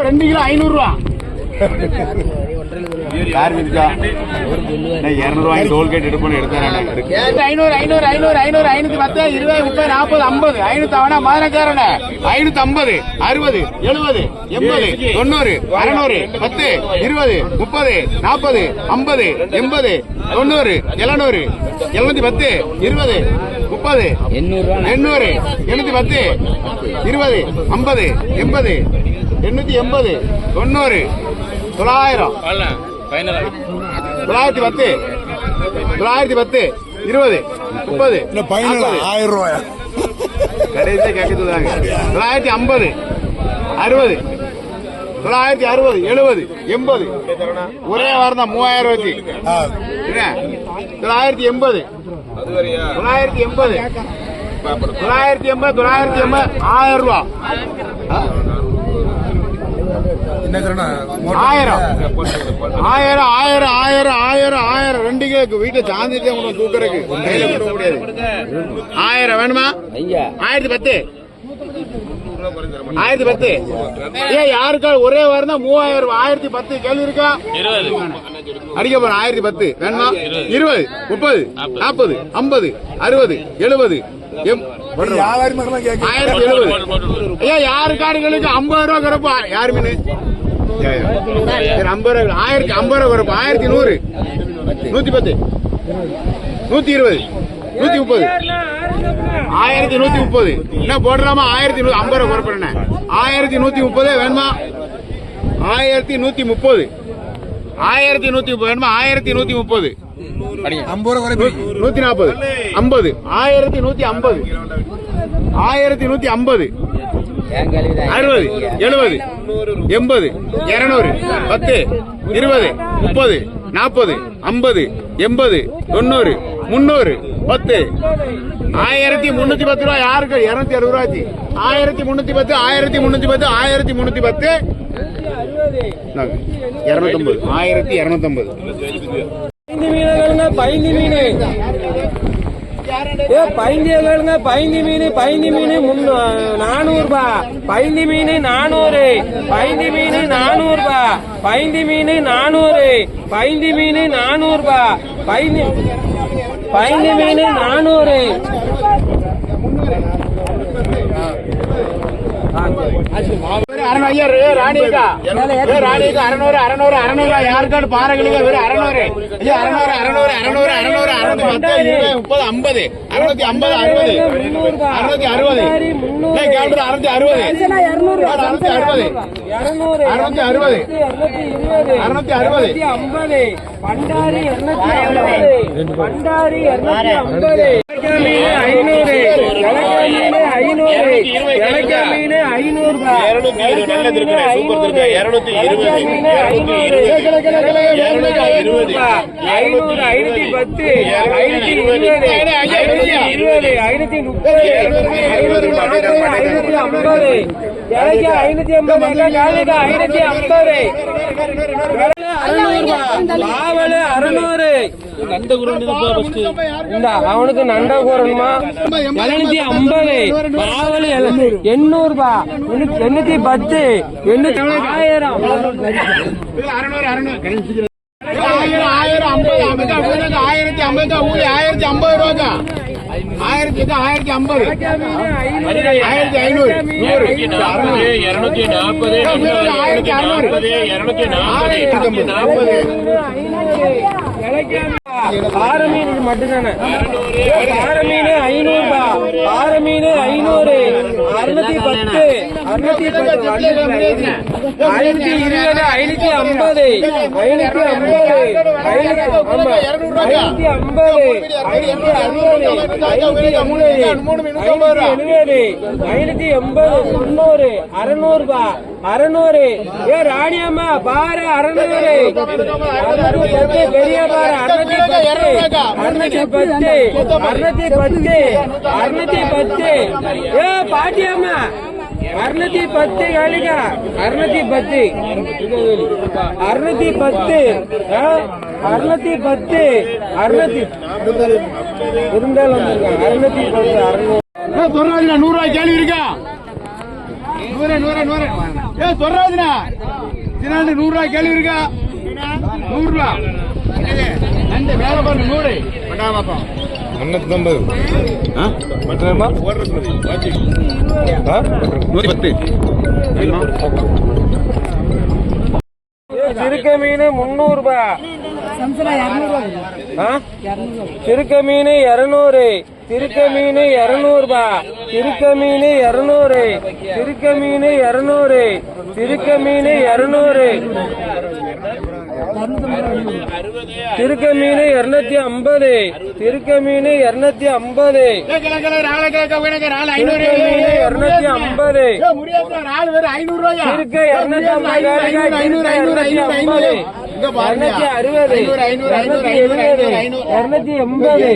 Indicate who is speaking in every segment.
Speaker 1: ரெண்டு கிலோ ஐநூறு ரூபா யார் விதிச்சா இருநூறு வாங்கி டோல்கேட் எடுப்போம் எடுத்தாரே ஐநூறு ஐநூறு ஐநூறு ஐநூறு ஐநூத்தி பத்து இருபது முப்பது நாற்பது ஐம்பது. ஐநூத்தி அவனா மதுரக்காரன. ஐநூத்தி ஐம்பது அறுபது எழுபது எண்பது தொண்ணூறு அறுநூறு பத்து இருபது முப்பது நாற்பது ஐம்பது எண்பது தொண்ணூறு எழுநூறு எழுநூத்தி பத்து இருபது முப்பது எண்ணூறு எண்ணூத்தி பத்து இருபது ஐம்பது எண்பது எண்ணூத்தி எண்பது. தொண்ணூறு. தொள்ளாயிரம். தொள்ளாயிரத்தி பத்து. தொள்ளாயிரத்தி பத்து. இருபது. முப்பது.
Speaker 2: ஆயிரம் ரூபாயா
Speaker 1: கடைசியா கேட்க சொல்றாங்க. தொள்ளாயிரத்தி ஐம்பது. அறுபது. தொள்ளாயிரத்தி அறுபது. எழுபது. எண்பது. ஒரே வாரம் தான் மூவாயிரம் வச்சு தொள்ளாயிரத்தி எண்பது. தொள்ளாயிரத்தி எண்பது. தொள்ளாயிரத்தி எண்பது. தொள்ளாயிரத்தி எண்பது. ஆயிரம் ரூபா ஆயிரம். ஆயிரம் ஆயிரம் ஆயிரம் ஆயிரம் ஆயிரம். ரெண்டு கிலோக்கு வீட்டுல சாந்திட்டே உனக்கு தூக்குறதுக்கு? கையில கொடுக்க முடியாது. ஆயிரம் வேணுமா? ஆயிரத்தி பத்து. ஆயிரத்தி பத்து. ஏன் யாருக்கா? ஒரே வாரம் தான் மூவாயிரம் ரூபாய். ஆயிரத்தி பத்து. கேள்வி இருக்கா? அடிக்க போறேன். ஆயிரத்தி பத்து. வேணுமா? இருபது. முப்பது. நாற்பது. ஐம்பது. அறுபது. எழுபது. ஆயிரத்தி எழுபது. ஐயா யாரு காடுகளுக்கு ஐம்பது ரூபா குறைப்பா. யாரு மீன்? ஐம்பது ஆயிரத்தி ஐம்பது ரூபா குறைப்பா ஆயிரத்தி நூறு. நூத்தி பத்து. நூத்தி இருபது. நூத்தி முப்பது. ஆயிரத்தி நூத்தி முப்பது. என்ன போடுறாமா? ஆயிரத்தி நூ- ஐம்பது ரூபா குறைப்பேன் ஆயிரத்தி நூத்தி முப்பது வேணுமா? ஆயிரத்தி நூத்தி முப்பது. ஆயிரத்தி நூத்தி முப்பது வேணுமா? ஆயிரத்தி நூத்தி முப்பது. நூத்தி நாற்பது. ஐம்பது. ஆயிரத்தி நூத்தி ஐம்பது. ஆயிரத்தி நூத்தி ஐம்பது. அறுபது எழுபது எண்பது இருநூறு பத்து இருபது முப்பது நாற்பது ஐம்பது எண்பது தொண்ணூறு முன்னூறு பத்து. ஆயிரத்தி முன்னூத்தி பத்து ரூபாய் யாருக்கு? இருநூத்தி அறுபது ரூபாய் ஆயிரத்தி முன்னூத்தி பத்து ஆயிரத்தி முன்னூத்தி பத்து ஆயிரத்தி முன்னூத்தி பத்து. இருநூத்தம்பது. ஆயிரத்தி இருநூத்தம்பது.
Speaker 3: பைந்தி மீனுங்க மீன். ஏ கேளுங்க பைந்தி மீன் பைந்தி மீன் முன்னூ நானூறு ரூபா பைந்தி மீன் நானூறு. பைந்தி மீன் நானூறு ரூபா பைந்தி மீன் நானூறு. பைந்தி மீன் நானூறு ரூபா பைந்தி பைந்தி மீன் நானூறு.
Speaker 1: மாவு ஐயா ரே ராணிக்கா ரே ராணிக்கா அறநூறு அறநூறு அறநூறு யாருக்காடு பாறைகளுக்கு வெறும் அறநூறு. ஐயா அறநூறு அறநூறு அறநூறு அறநூறு அறுநூத்தி பத்து இருபது முப்பது ஐம்பது அறுநூத்தி ஐம்பது அறுபது. அறுநூத்தி அறுபது. ஏய், கேள்வி அறுநூத்தி அறுபது. அறுநூத்தி அறுபது.
Speaker 3: இருநூறு.
Speaker 1: அறுநூத்தி அறுபது. அறுநூத்தி அறுபது.
Speaker 3: ஐம்பது. பண்டாரி இருநூத்தி ஐம்பது. பண்டாரி இருநூத்தி ஐம்பது. மீன் ஐநூறு. ஐநூறு ஐநூறு
Speaker 1: இருநூத்தி இருபது நல்லது இருக்குண்ணே, சூப்பர். இருநூத்தி இருபது.
Speaker 3: ஐநூறு
Speaker 1: இருநூத்தி இருபது.
Speaker 3: ஐநூறு ஐநூத்தி பத்து ஐநூத்தி இருபது ஐநூத்தி இருபது ஐநூத்தி முப்பது ஐநூத்தி ஐம்பது இலக்கை ஐநூத்தி ஐம்பது காலுக்கு ஐநூத்தி ஐம்பது பாவலு அறுநூறு இந்த அவனுக்கு நண்ட கூறணுமா எழுநூத்தி ஐம்பது பாவலு எண்ணூறு ரூபாய் எண்ணூத்தி பத்து எண்ணூத்தி ஆயிரம்
Speaker 1: ஆயிரம் ஐம்பது ஆயிரத்தி ஐம்பது ஊழி ஆயிரத்தி ஐம்பது ரூபாக்கா ஆயிரத்தி ஆயிரத்தி ஐம்பது ஆயிரத்தி ஐநூறு
Speaker 4: இருநூத்தி நாற்பது
Speaker 1: ஆயிரத்தி அறுநூறு
Speaker 4: இருநூத்தி
Speaker 1: ஆயிரத்தி நாற்பது
Speaker 3: பாறை மீன் மட்டும்தானே? பாறை மீன் ஐநூறுபா. ரூபாய் மீன் ஐநூறு. அறுநூத்தி பத்து. அறுநூத்தி பத்து. ஐநூத்தி இருபது. ஐநூத்தி ஐம்பது. ஐநூத்தி ஐம்பது. ஐநூத்தி ஐம்பது. ஐநூத்தி ஐம்பது. ஐநூத்தி அறுநூறு ஐநூத்தி எண்பது. ஐநூத்தி எழுபது. ஐநூத்தி எண்பது. முன்னூறு. அறுநூறுபா. அறுநூறு. ஏ ராணியம்மா பாரு அறுநூறு. பெரிய பாரு அறுநூத்தி அறுநூத்தி பத்து. அறுநூத்தி பத்து. அறுநூத்தி பத்து. ஏ பாட்டியம்மா அறுநூத்தி பத்து காலிக்கா அறுநூத்தி பத்து. அறுநூத்தி பத்து? அறுநூத்தி பத்து. அறுநூத்தி இருந்தாலும் வந்திருக்காங்க அறுநூத்தி பத்து அறுநூறு.
Speaker 1: நூறு ரூபாய் கேள்வி இருக்கா? நூறு நூறு நூறு. ஏ சொல்றாதுண்ணா சின்னாண்டு நூறு ரூபாய் கேள்வி இருக்கா? நூறு ரூபா நண்டு மேல பாருங்க நூறு பக்கம்
Speaker 2: முன்னூத்தி ஐம்பது மற்ற நூத்தி பத்து.
Speaker 3: சிறுக்க மீன் முந்நூறு ரூபாய் ஆ? சிறுக்க மீன் இருநூறு. திருக்க மீன் இருநூறு ரூபாய் திருக்க மீன் இருநூறு. திருக்க மீன் இருநூறு. திருக்க மீன் இருநூறு. திருக்க மீன் இருநூத்தி ஐம்பது. திருக்க மீன் இருநூத்தி ஐம்பது. இருநூத்தி ஐம்பது. திருக்க இருநூத்தி ஐம்பது. இருநூத்தி அறுபது. இருநூத்தி எழுபது. இருநூத்தி எண்பது.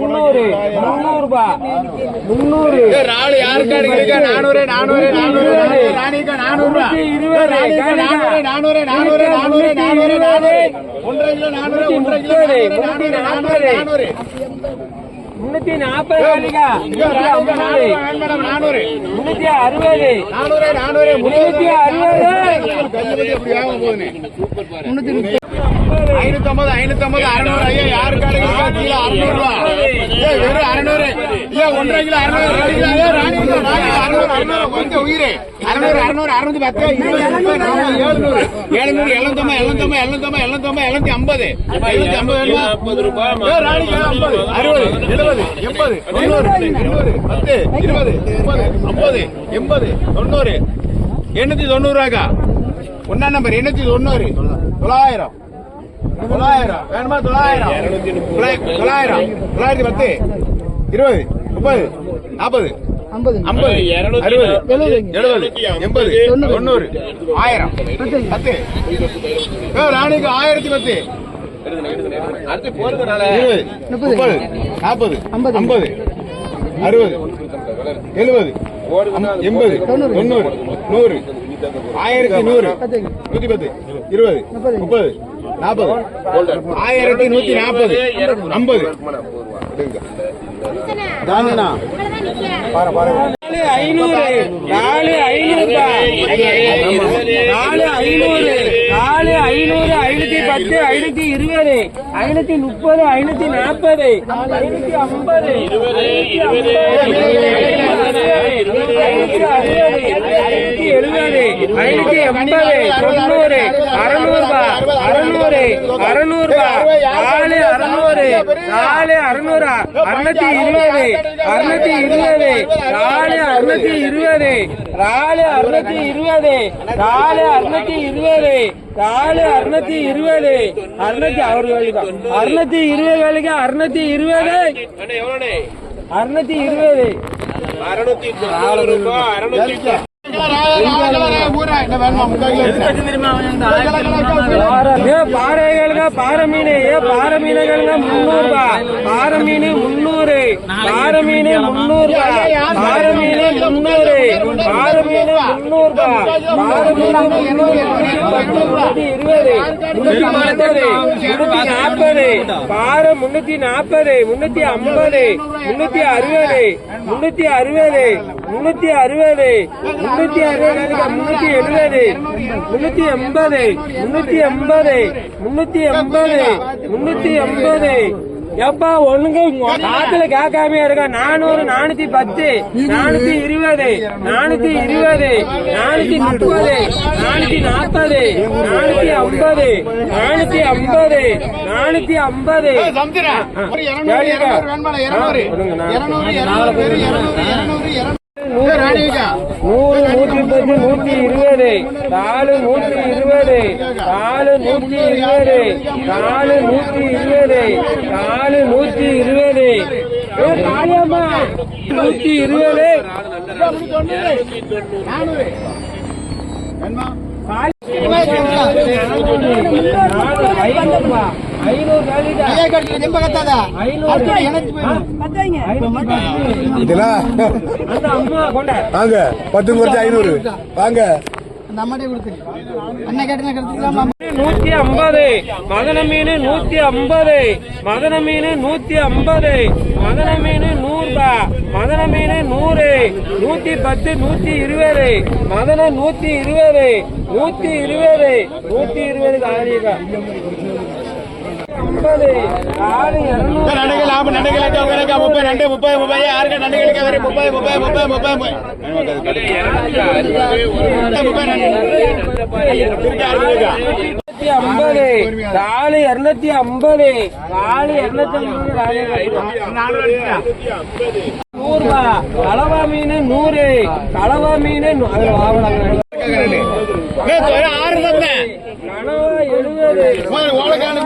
Speaker 3: முன்னூறு முன்னூறு ரூபாய் முன்னூறு
Speaker 1: ராளு யாருக்கா நானூறு நானூறு நானூறு ராணிக்கா நானூறு ரூபா.
Speaker 3: இருபது,
Speaker 1: நானூறு நானூறு நானூறு நானூறு நானூறு நானூறு. ஒன்றரை கிலோ நானூறு ஒன்றரை கிலோ நானூறு நானூறு நானூறு
Speaker 3: முன்னூத்தி நாற்பது முன்னூத்தி அறுபது. முன்னூத்தி அறுபது.
Speaker 1: ஐநூத்தி ஐம்பது ஐநூத்தி ஐம்பது அறுநூறு. ஐயா யாருக்கா இருக்கா? கிலோ அறுநூறு ரூபா ஏ வெறும் அறுநூறு. ஏ ஒன்றரை கிலோ அறுநூறு. கொஞ்சம் உயிரே. அறுநூறு அறுநூறு அறுநூத்தி பத்து எழுநூறு எழுநூறு. எழுநூத்தம்பது எழுநூத்தம்பது எழுநூத்தம்பது எழுநூத்தம்பது எழுநூத்தி ஐம்பது. எழுநூத்தி ஐம்பது ஐம்பது அறுபது எழுபது எண்பது தொண்ணூறு இருபது பத்து இருபது முப்பது ஐம்பது எண்பது தொண்ணூறு. எண்ணூத்தி தொண்ணூறு ரூபாக்கா ஒன்னா நம்பர் எண்ணூத்தி தொண்ணூறு. தொள்ளாயிரம். தொள்ளாயிரம். வேணுமா? தொள்ளாயிரம் தொள்ளாயிரம் தொள்ளாயிரத்தி பத்து இருபது முப்பது நாற்பது. ஐம்பது அறுபது. எழுபது. எண்பது. தொண்ணூறு. ஆயிரம். பத்து. ராணிக்கு ஆயிரத்தி பத்து. இருபது. முப்பது. நாற்பது. ஐம்பது. அறுபது. எழுபது. எண்பது. தொண்ணூறு. நூறு. ஆயிரத்தி நூறு. நூத்தி பத்து. இருபது. முப்பது. நாற்பது. ஆயிரத்தி நூத்தி நாற்பது. ஐம்பது. தானண்ணா
Speaker 3: நாலு ஐநூறு நாலு ஐநூறு நாலு ஐநூறு நாலு ஐநூறு ஐநூத்தி பத்து ஐநூத்தி இருபது ஐநூத்தி முப்பது ஐநூத்தி நாற்பது ஐநூத்தி ஐம்பது ஐநூத்தி எழுபது ஐநூத்தி எண்பது தொண்ணூறு அறுநூறு அறுநூறு அறுநூறு நாலு அறுநூறு நாலு அறுநூறு அறுநூத்தி இருபது அறுநூத்தி இருபது நாலு அறுநூத்தி இருபது நாலு அறுநூத்தி இருபது நாலு அறுநூத்தி இருபது நாலு அறுநூத்தி இருபது. அறுநூத்தி அவர் வேலைக்கு அறுநூத்தி இருபது வேலைக்கு அறுநூத்தி இருபது. அறுநூத்தி இருபது. பாறைகளுங்க பாறை மீன் ஏ பாறை முன்னூறு ரூபாய் பாறை மீன் முன்னூறு பாறை மீன் முன்னூறு. ரூபாய் பாறை மீன் முன்னூறு. பாறை மீன் முன்னூறு ரூபாய் பாறை மீன் முன்னூறு இருபது. முன்னூத்தி நாற்பது முன்னூத்தி நாற்பது. பாறை முன்னூத்தி நாற்பது. முன்னூத்தி ஐம்பது. முன்னூத்தி அறுபது. முன்னூத்தி அறுபது முன்னூத்தி அறுபது முன்னூத்தி அறுபது முன்னூத்தி எழுபது முன்னூத்தி எண்பது முன்னூத்தி எண்பது முன்னூத்தி எண்பது முன்னூத்தி எண்பது எப்பா ஒண்ணுங்க காத்துல கேட்காம இருக்க? நானூறு நானூத்தி பத்து நானூத்தி இருபது நானூத்தி இருபது நானூத்தி முப்பது நானூத்தி நாற்பது நானூத்தி ஐம்பது நானூத்தி ஐம்பது நானூத்தி ஐம்பது.
Speaker 1: இருநூறு பேரு
Speaker 3: நூறு நூற்றி பத்து நூற்றி இருபது நாலு நூற்றி இருபது நாலு நூற்றி இருபது நாலு நூற்றி இருபது நாலு நூற்றி இருபது காளியம்மா நூற்றி இருபது
Speaker 1: நானூறு
Speaker 3: ஐநூறுபா
Speaker 2: வாங்க பத்து குறைச்சு ஐநூறு. வாங்க.
Speaker 3: நூத்தி ஐம்பது. மதன மீன் நூத்தி ஐம்பது. மதன மீன் நூத்தி ஐம்பது. மதன மீன் நூறு நூறுபா. மதன மீன் நூறு. நூத்தி பத்து நூத்தி இருபது. மதன நூத்தி இருபது. நூத்தி இருபது. நூத்தி இருபது
Speaker 1: நண்டுகள் லாபம் நண்டுகள் லட்சம் முப்பது நண்டு முப்பது முப்பது. யாருக்கு நண்டுகளுக்கு வரை முப்பது முப்பது முப்பது முப்பது முப்பது.
Speaker 3: ஐம்பது. காலி இருநூத்தி ஐம்பது. காலி இருநூத்தி ஐம்பது. நூறுபா. கலவா மீன் நூறு. கலவா மீன்
Speaker 1: ஆறு
Speaker 3: எழுபது.